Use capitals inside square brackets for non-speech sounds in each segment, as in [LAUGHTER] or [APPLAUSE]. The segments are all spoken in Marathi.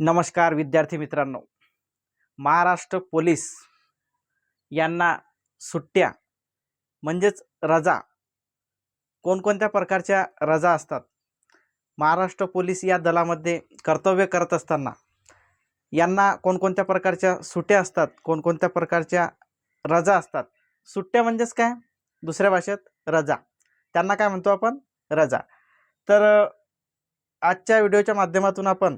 नमस्कार विद्यार्थी मित्रांनो. महाराष्ट्र पोलीस यांना सुट्ट्या म्हणजेच रजा. कोणकोणत्या प्रकारच्या रजा असतात? महाराष्ट्र पोलीस या दलामध्ये कर्तव्य करत असताना यांना कोणकोणत्या प्रकारच्या सुट्ट्या असतात? कोणकोणत्या प्रकारच्या रजा असतात? सुट्ट्या म्हणजेच काय? दुसऱ्या भाषेत रजा. त्यांना काय म्हणतो आपण? रजा. तर आजच्या व्हिडिओच्या माध्यमातून आपण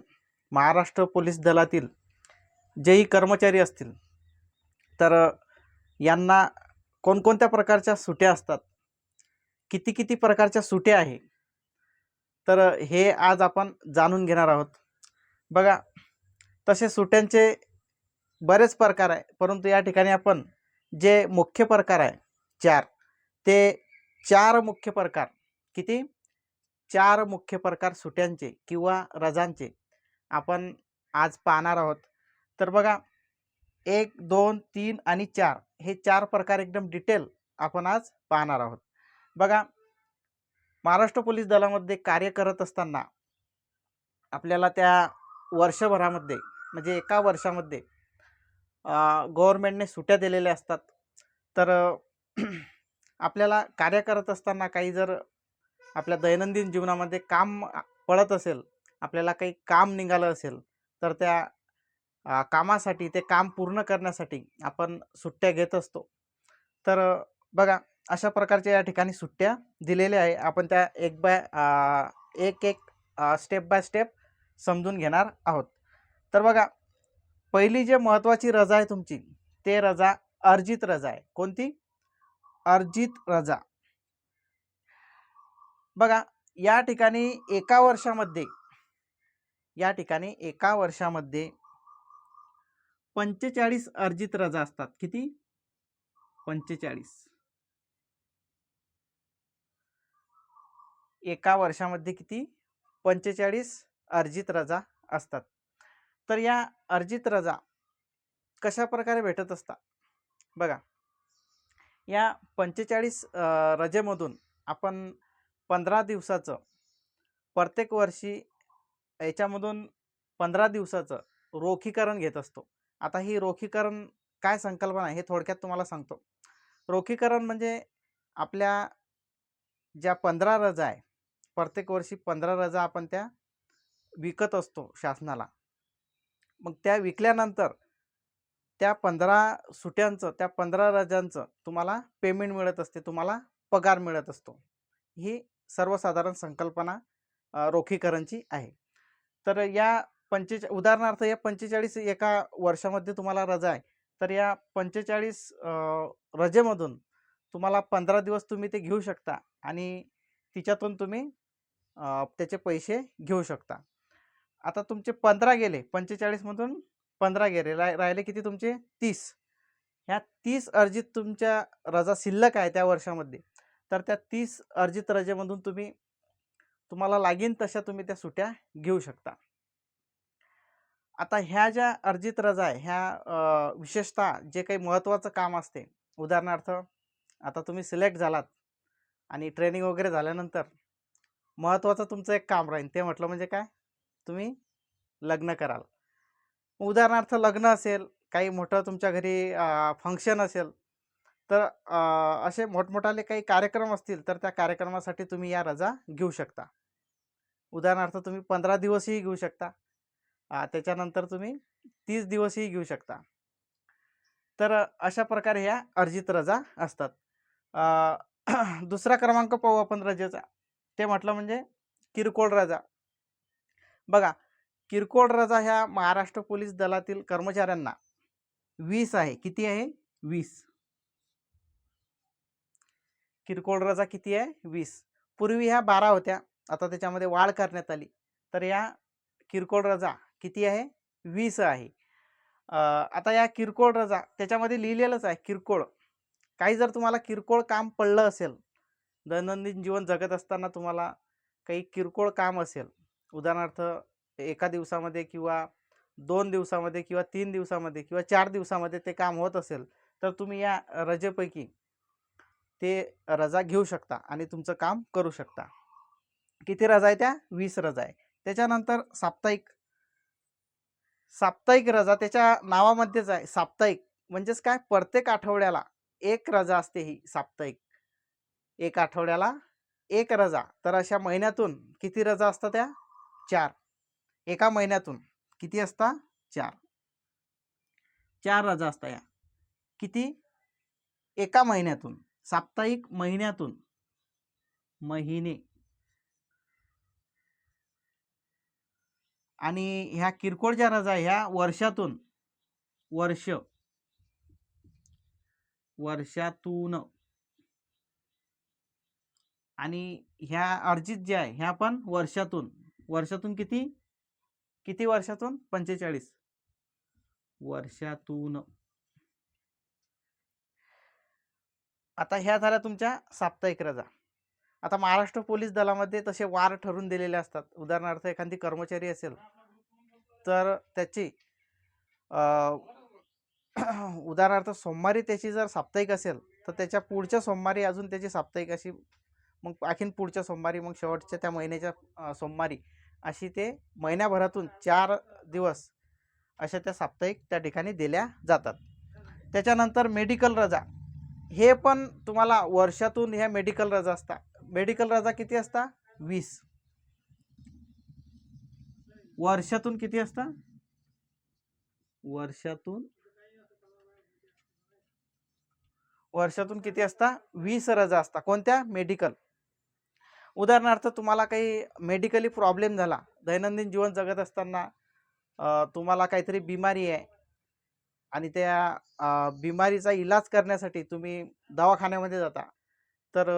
महाराष्ट्र पोलीस दलातील जेही कर्मचारी असतील तर यांना कोणकोणत्या प्रकारच्या सुट्या असतात? किती किती प्रकारच्या सुट्या आहे? तर हे आज आपण जाणून घेणार आहोत. बघा तसे सुट्यांचे बरेच प्रकार आहे परंतु या ठिकाणी आपण जे मुख्य प्रकार आहे चार ते चार मुख्य प्रकार किती? चार मुख्य प्रकार सुट्यांचे किंवा रजांचे. आपण आज पाहणार आहोत. तर बघा एक दोन तीन आणि चार हे चार प्रकार एकदम डिटेल आपण आज पाहणार आहोत. बघा महाराष्ट्र पोलीस दलामध्ये कार्य करत असताना आपल्याला त्या वर्षभरामध्ये म्हणजे एका वर्षामध्ये गव्हर्मेंटने सुट्या दिलेल्या असतात. तर [CLEARS THROAT] आपल्याला कार्य करत असताना काही जर आपल्या दैनंदिन जीवनामध्ये काम पडत असेल आपल्याला काही काम निघालं असेल तर त्या कामासाठी ते काम पूर्ण करण्यासाठी आपण सुट्ट्या घेत असतो. तर बघा अशा प्रकारच्या या ठिकाणी सुट्ट्या दिलेल्या आहे. आपण त्या एक बाय एक एक स्टेप बाय स्टेप समजून घेणार आहोत. तर बघा पहिली जे महत्त्वाची रजा आहे तुमची ते रजा अर्जित रजा आहे. कोणती? अर्जित रजा. बघा या ठिकाणी एका वर्षामध्ये या ठिकाणी एका वर्षामध्ये पंचेचाळीस अर्जित रजा असतात. किती? पंचेचाळीस. एका वर्षामध्ये किती? पंचेचाळीस अर्जित रजा असतात. तर या अर्जित रजा कशा प्रकारे भेटत असतात? बघा या पंचेचाळीस रजेमधून आपण पंधरा दिवसाचं प्रत्येक वर्षी याच्यामधून पंधरा दिवसाचं रोखीकरण घेत असतो. आता ही रोखीकरण काय संकल्पना आहे हे थोडक्यात तुम्हाला सांगतो. रोखीकरण म्हणजे आपल्या ज्या पंधरा रजा आहे प्रत्येक वर्षी पंधरा रजा आपण त्या विकत असतो शासनाला. मग त्या विकल्यानंतर त्या पंधरा सुट्यांचं त्या पंधरा रजांचं तुम्हाला पेमेंट मिळत असते तुम्हाला पगार मिळत असतो. ही सर्वसाधारण संकल्पना रोखीकरणची आहे. तर या पंचेचा उदाहरणार्थ या पंचेचाळीस एका वर्षामध्ये तुम्हाला रजा आहे. तर या पंचेचाळीस रजेमधून तुम्हाला पंधरा दिवस तुम्ही ते घेऊ शकता आणि तिच्यातून तुम्ही त्याचे पैसे घेऊ शकता. आता तुमचे पंधरा गेले पंचेचाळीसमधून पंधरा गेले रा राहिले किती तुमचे? तीस. ह्या तीस अर्जित तुमच्या रजा शिल्लक आहे त्या वर्षामध्ये. तर त्या तीस अर्जित रजेमधून तुम्ही तुम्हाला लागेन तशा तुम्ही त्या सुट्या घेऊ शकता. आता ह्या ज्या अर्जित रजा आहे ह्या विशेषतः जे काही महत्त्वाचं काम असते. उदाहरणार्थ आता तुम्ही सिलेक्ट झालात आणि ट्रेनिंग वगैरे झाल्यानंतर महत्त्वाचं तुमचं एक काम राहील ते म्हटलं म्हणजे काय? तुम्ही लग्न कराल. उदाहरणार्थ लग्न असेल काही मोठं तुमच्या घरी फंक्शन असेल तर असे मोठमोठाले काही कार्यक्रम असतील तर त्या कार्यक्रमासाठी तुम्ही या रजा घेऊ शकता. उदाहरणार्थ तुम्ही पंधरा दिवसही घेऊ शकता. त्याच्यानंतर तुम्ही तीस दिवसही घेऊ शकता. तर अशा प्रकारे ह्या अर्जित रजा असतात. दुसरा क्रमांक पाहू आपण रजेचा. ते म्हटलं म्हणजे किरकोळ रजा. बघा किरकोळ रजा ह्या महाराष्ट्र पोलीस दलातील कर्मचाऱ्यांना वीस आहे. किती आहे? वीस. किरकोळ रजा किती आहे? वीस. पूर्वी ह्या बारा होत्या. आता त्याच्यामध्ये वाढ करण्यात आली. तर या किरकोळ रजा किती आहे? वीस आहे. आता या किरकोळ रजा त्याच्यामध्ये लिहिलेलंच आहे किरकोळ. काही जर तुम्हाला किरकोळ काम पडलं असेल दैनंदिन जीवन जगत असताना तुम्हाला काही किरकोळ काम असेल उदाहरणार्थ एका दिवसामध्ये किंवा दोन दिवसामध्ये किंवा तीन दिवसामध्ये किंवा चार दिवसामध्ये ते काम होत असेल तर तुम्ही या रजेपैकी ते रजा घेऊ शकता आणि तुमचं काम करू शकता. किती रजा आहे त्या? वीस रजा आहे. त्याच्यानंतर साप्ताहिक. साप्ताहिक रजा त्याच्या नावामध्येच आहे. साप्ताहिक म्हणजेच काय? प्रत्येक आठवड्याला एक रजा असते ही साप्ताहिक. एक आठवड्याला एक रजा. तर अशा महिन्यातून किती रजा असतात त्या? चार. एका महिन्यातून किती असता? चार. चार रजा असता या. किती? एका महिन्यातून. साप्ताहिक महिन्यातून. महिने. आणि ह्या किरकोळ ज्या रजा ह्या वर्षातून वर्ष वर्षातून. आणि ह्या अर्जित ज्या आहे ह्या पण वर्षातून वर्षातून किती? किती वर्षातून? पंचेचाळीस. वर्षातून. आता ह्या झाल्या तुमच्या साप्ताहिक रजा. आता महाराष्ट्र पोलीस दलामध्ये तसे वार ठरून दिलेले असतात. उदाहरणार्थ एखादी कर्मचारी असेल तर त्याची [CLEARS THROAT] उदाहरणार्थ सोमवारी त्याची जर साप्ताहिक असेल तर त्याच्या पुढच्या सोमवारी अजून त्याची साप्ताहिक अशी मग आणखीन पुढच्या सोमवारी मग शेवटच्या त्या महिन्याच्या सोमवारी अशी ते महिन्याभरातून चार दिवस अशा त्या साप्ताहिक त्या ठिकाणी दिल्या जातात. त्याच्यानंतर मेडिकल रजा. हे पण तुम्हाला वर्षातून ह्या मेडिकल रजा असतात. मेडिकल रजा किती असता? वीस. वर्षातून किती असता? वर्षातून? वर्षातून किती असता? वीस रजा असता. कोणत्या? मेडिकल. उदाहरणार्थ तुम्हाला काही मेडिकली प्रॉब्लेम झाला दैनंदिन जीवन जगत असताना तुम्हाला काहीतरी बिमारी आहे आणि त्या बिमारीचा इलाज करण्यासाठी तुम्ही दवाखान्यामध्ये जाता तर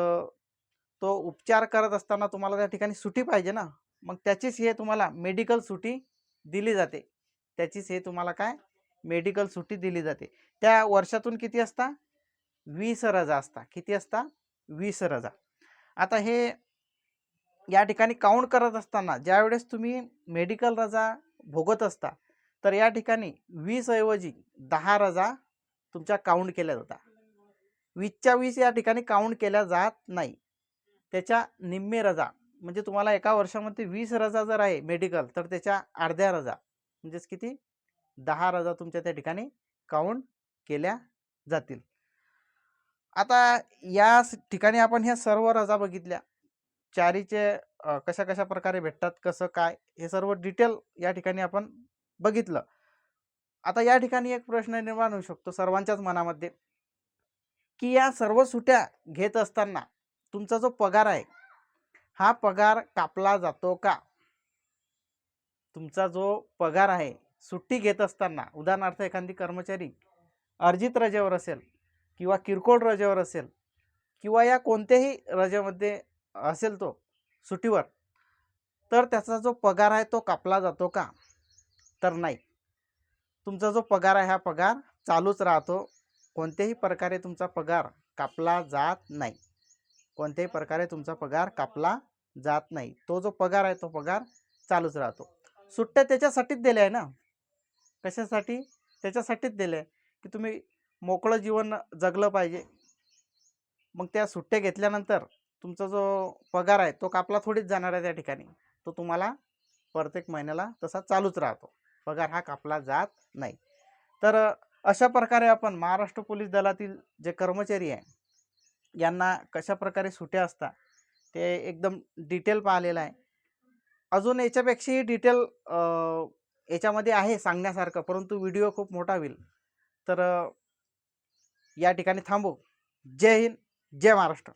तो उपचार करत असताना तुम्हाला त्या ठिकाणी सुटी पाहिजे ना. मग त्याचीच हे तुम्हाला मेडिकल सुटी दिली जाते. त्याचीच हे तुम्हाला काय? मेडिकल सुटी दिली जाते. त्या वर्षातून किती असता? वीस रजा असता. किती असता? वीस रजा. आता हे या ठिकाणी काउंट करत असताना ज्यावेळेस तुम्ही मेडिकल रजा भोगत असता तर या ठिकाणी वीस ऐवजी दहा रजा तुमच्या काउंट केल्या जातात. वीसच्या वीस या ठिकाणी काउंट केल्या जात नाही. त्याच्या निम्मे रजा म्हणजे तुम्हाला एका वर्षामध्ये वीस रजा जर आहे मेडिकल तर त्याच्या अर्ध्या रजा म्हणजेच किती? दहा रजा तुमच्या त्या ठिकाणी काउंट केल्या जातील. आता या ठिकाणी आपण ह्या सर्व रजा बघितल्या. चारीचे कशा कशा प्रकारे भेटतात कसं काय हे सर्व डिटेल या ठिकाणी आपण बघितलं. आता या ठिकाणी एक प्रश्न निर्माण होऊ शकतो सर्वांच्याच मनामध्ये की या सर्व सुट्या घेत असताना तुमचा जो पगार आहे हा पगार कापला जातो का? तुमचा जो पगार आहे सुट्टी घेत असताना उदाहरणार्थ एखादी कर्मचारी अर्जित रजेवर असेल किंवा किरकोळ रजेवर असेल किंवा या कोणत्याही रजेमध्ये असेल तो सुट्टीवर तर त्याचा जो पगार आहे तो कापला जातो का? तर नाही. तुमचा जो पगार आहे हा पगार चालूच राहतो. कोणत्याही प्रकारे तुमचा पगार कापला जात नाही. कोणत्याही प्रकारे तुमचा पगार कापला जात नाही. तो जो पगार आहे तो पगार चालूच राहतो. सुट्ट्या त्याच्यासाठीच दिल्या आहे ना? कशासाठी? त्याच्यासाठीच दिल्या आहे की तुम्ही मोकळं जीवन जगलं पाहिजे. मग त्या सुट्ट्या घेतल्यानंतर तुमचा जो पगार आहे तो कापला थोडीच जाणार आहे त्या ठिकाणी. तो तुम्हाला प्रत्येक महिन्याला तसा चालूच राहतो. पगार हा कापला जात नाही. तर अशा प्रकारे आपण महाराष्ट्र पोलीस दलातील जे कर्मचारी आहे यांना कशा प्रकारे सुट्या असतात ते एकदम डिटेल पाहिलेलं आहे. अजून याच्यापेक्षाही डिटेल याच्यामध्ये आहे सांगण्यासारखं परंतु व्हिडिओ खूप मोठा होईल. तर या ठिकाणी थांबू. जय हिंद जय महाराष्ट्र.